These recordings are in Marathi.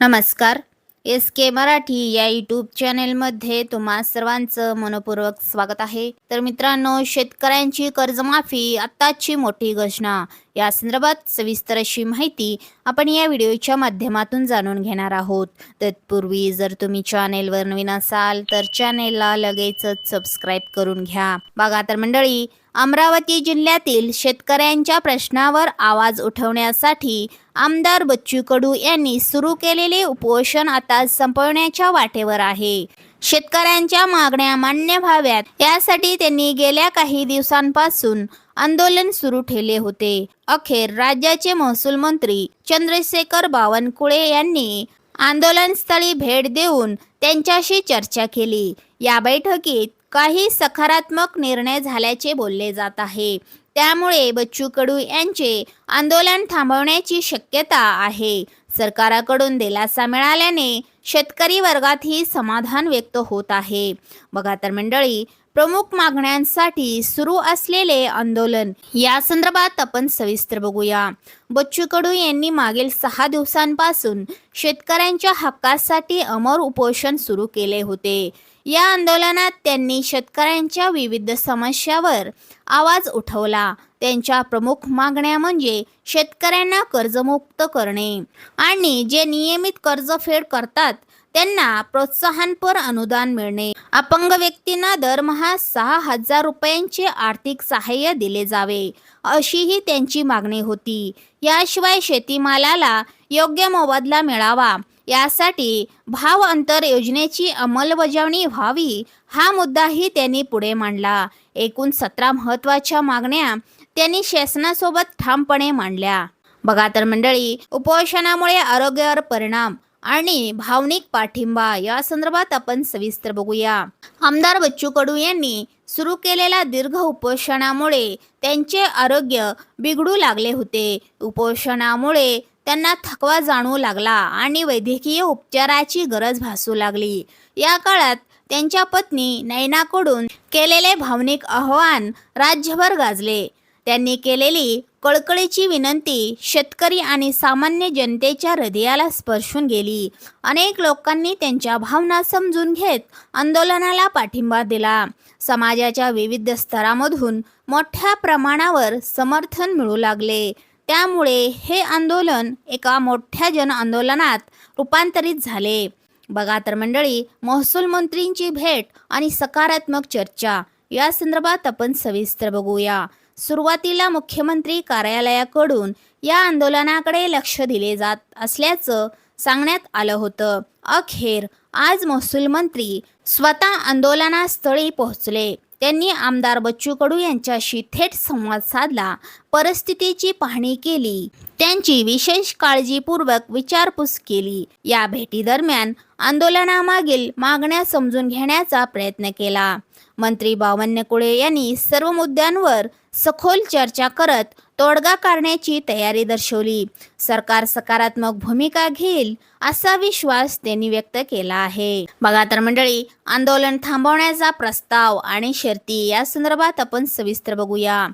नमस्कार. एस के मराठी या यूट्यूब चॅनेलमध्ये तुम्हा सर्वांचं मनपूर्वक स्वागत आहे. तर मित्रांनो शेतकऱ्यांची कर्जमाफी आत्ताची मोठी घोषणा. या संदर्भात सविस्तर अशी माहिती आपण या व्हिडिओच्या माध्यमातून जाणून घेणार आहोत. तत्पूर्वी जर तुम्ही चॅनेलवर नवीन असाल तर चॅनेलला लगेचच सबस्क्राईब करून घ्या. बघा तर मंडळी अमरावती जिल्ह्यातील शेतकऱ्यांच्या प्रश्नावर आवाज उठवण्यासाठी आमदार बच्चू कडू यांनी सुरू केलेले उपोषण आता संपवण्याच्या वाटेवर आहे. शेतकऱ्यांच्या मागण्या मान्य व्हाव्यात यासाठी त्यांनी गेल्या काही दिवसांपासून आंदोलन सुरू ठेवले होते. अखेर राज्याचे महसूल मंत्री चंद्रशेखर बावनकुळे यांनी आंदोलनस्थळी भेट देऊन त्यांच्याशी चर्चा केली. या बैठकीत काही सकारात्मक निर्णय झाल्याचे बोलले जात आहे. त्यामुळे बच्चू कडू यांचे आंदोलन थांबवण्याची शक्यता आहे. सरकाराकडून दिलासा मिळाल्याने शेतकरी वर्गातही समाधान व्यक्त होत आहे. बघा तर मंडळी प्रमुख मागण्यांसाठी सुरू असलेले आंदोलन. या संदर्भात आपण सविस्तर बघूया. बच्चू कडू यांनी मागील सहा दिवसांपासून शेतकऱ्यांच्या हक्कासाठी अमर उपोषण सुरू केले होते. या आंदोलनात त्यांनी शेतकऱ्यांच्या विविध समस्यावर आवाज उठवला. त्यांच्या प्रमुख मागण्या म्हणजे शेतकऱ्यांना कर्जमुक्त करणे. आणि जे नियमित कर्ज फेड करतात त्यांना प्रोत्साहनपर अनुदान मिळणे. अपंग व्यक्तींना दरमहा सहा हजार रुपयांचे आर्थिक सहाय्य दिले जावे अशीही त्यांची मागणी होती. याशिवाय शेतीमालाला योग्य मोबदला मिळावा यासाठी भाव अंतर योजनेची अंमलबजावणी व्हावी हा मुद्दाही त्यांनी पुढे मांडला. एकूण सतरा महत्त्वाच्या मागण्या त्यांनी शासनासोबत ठामपणे मांडल्या. बघा तर मंडळी उपोषणामुळे आरोग्यावर परिणाम आणि भावनिक पाठिंबा या संदर्भात आपण सविस्तर बघूया. आमदार बच्चू कडू यांनी सुरू केलेल्या दीर्घ उपोषणामुळे त्यांचे आरोग्य बिघडू लागले होते. उपोषणामुळे त्यांना थकवा जाणवू लागला आणि वैद्यकीय उपचाराची गरज भासू लागली. या काळात त्यांच्या पत्नी नैनाकडून केलेले भावनिक आव्हान राज्यभर गाजले. त्यांनी केलेली कळकळीची विनंती शेतकरी आणि सामान्य जनतेच्या हृदयाला स्पर्शून गेली. अनेक लोकांनी त्यांच्या भावना समजून घेत आंदोलनाला पाठिंबा दिला. समाजाच्या विविध स्तरामधून मोठ्या प्रमाणावर समर्थन मिळू लागले. त्यामुळे हे आंदोलन एका मोठ्या जन आंदोलनात रूपांतरित झाले. बघा तर मंडळी महसूल मंत्रींची भेट आणि सकारात्मक चर्चा. या संदर्भात आपण सविस्तर बघूया. सुरुवातीला मुख्यमंत्री कार्यालयाकडून या आंदोलनाकडे लक्ष दिले जात असल्याचं सांगण्यात आलं होतं. अखेर आज महसूल मंत्री स्वतः आंदोलनास्थळी पोहोचले. त्यांनी आमदार बच्चू कडू यांच्याशी थेट संवाद साधला परिस्थितीची पाहणी केली. त्यांची विशेष काळजीपूर्वक विचारपूस केली. या भेटीदरम्यान आंदोलनामागील मागण्या समजून घेण्याचा प्रयत्न केला. मंत्री बावनकुळे यांनी सर्व मुद्द्यांवर सखोल चर्चा करत तोडगा काढण्याची तयारी दर्शवली. सरकार सकारात्मक भूमिका घेईल असा विश्वास त्यांनी व्यक्त केला आहे. बघा तर मंडळी आंदोलन थांबवण्याचा प्रस्ताव आणि शर्ती या संदर्भात आपण सविस्तर बघूया.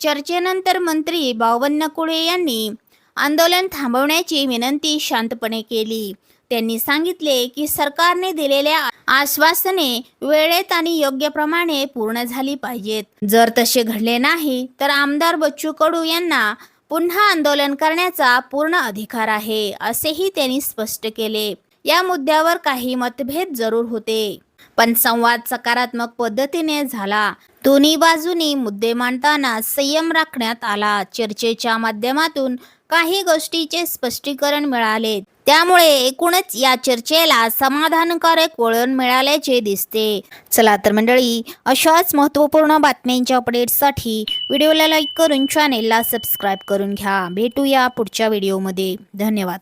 चर्चेनंतर मंत्री बावन्नकुळे यांनी आंदोलन थांबवण्याची विनंती शांतपणे केली. त्यांनी सांगितले की सरकारने दिलेल्या आश्वासने वेळेत आणि योग्य प्रमाणे पूर्ण झाली पाहिजेत. जर तसे घडले नाही तर आमदार बच्चू कडू यांना पुन्हा आंदोलन करण्याचा पूर्ण अधिकार आहे असेही त्यांनी स्पष्ट केले. या मुद्द्यावर काही मतभेद जरूर होते. पण संवाद सकारात्मक पद्धतीने झाला. दोन्ही बाजूनी मुद्दे मांडताना संयम राखण्यात आला. चर्चेच्या माध्यमातून काही गोष्टीचे स्पष्टीकरण मिळाले. त्यामुळे एकूणच या चर्चेला समाधानकारक वळण मिळाल्याचे दिसते. चला तर मंडळी अशाच महत्त्वपूर्ण बातम्यांच्या अपडेट्ससाठी व्हिडिओला लाईक करून चॅनेलला सबस्क्राईब करून घ्या. भेटूया पुढच्या व्हिडिओमध्ये. धन्यवाद.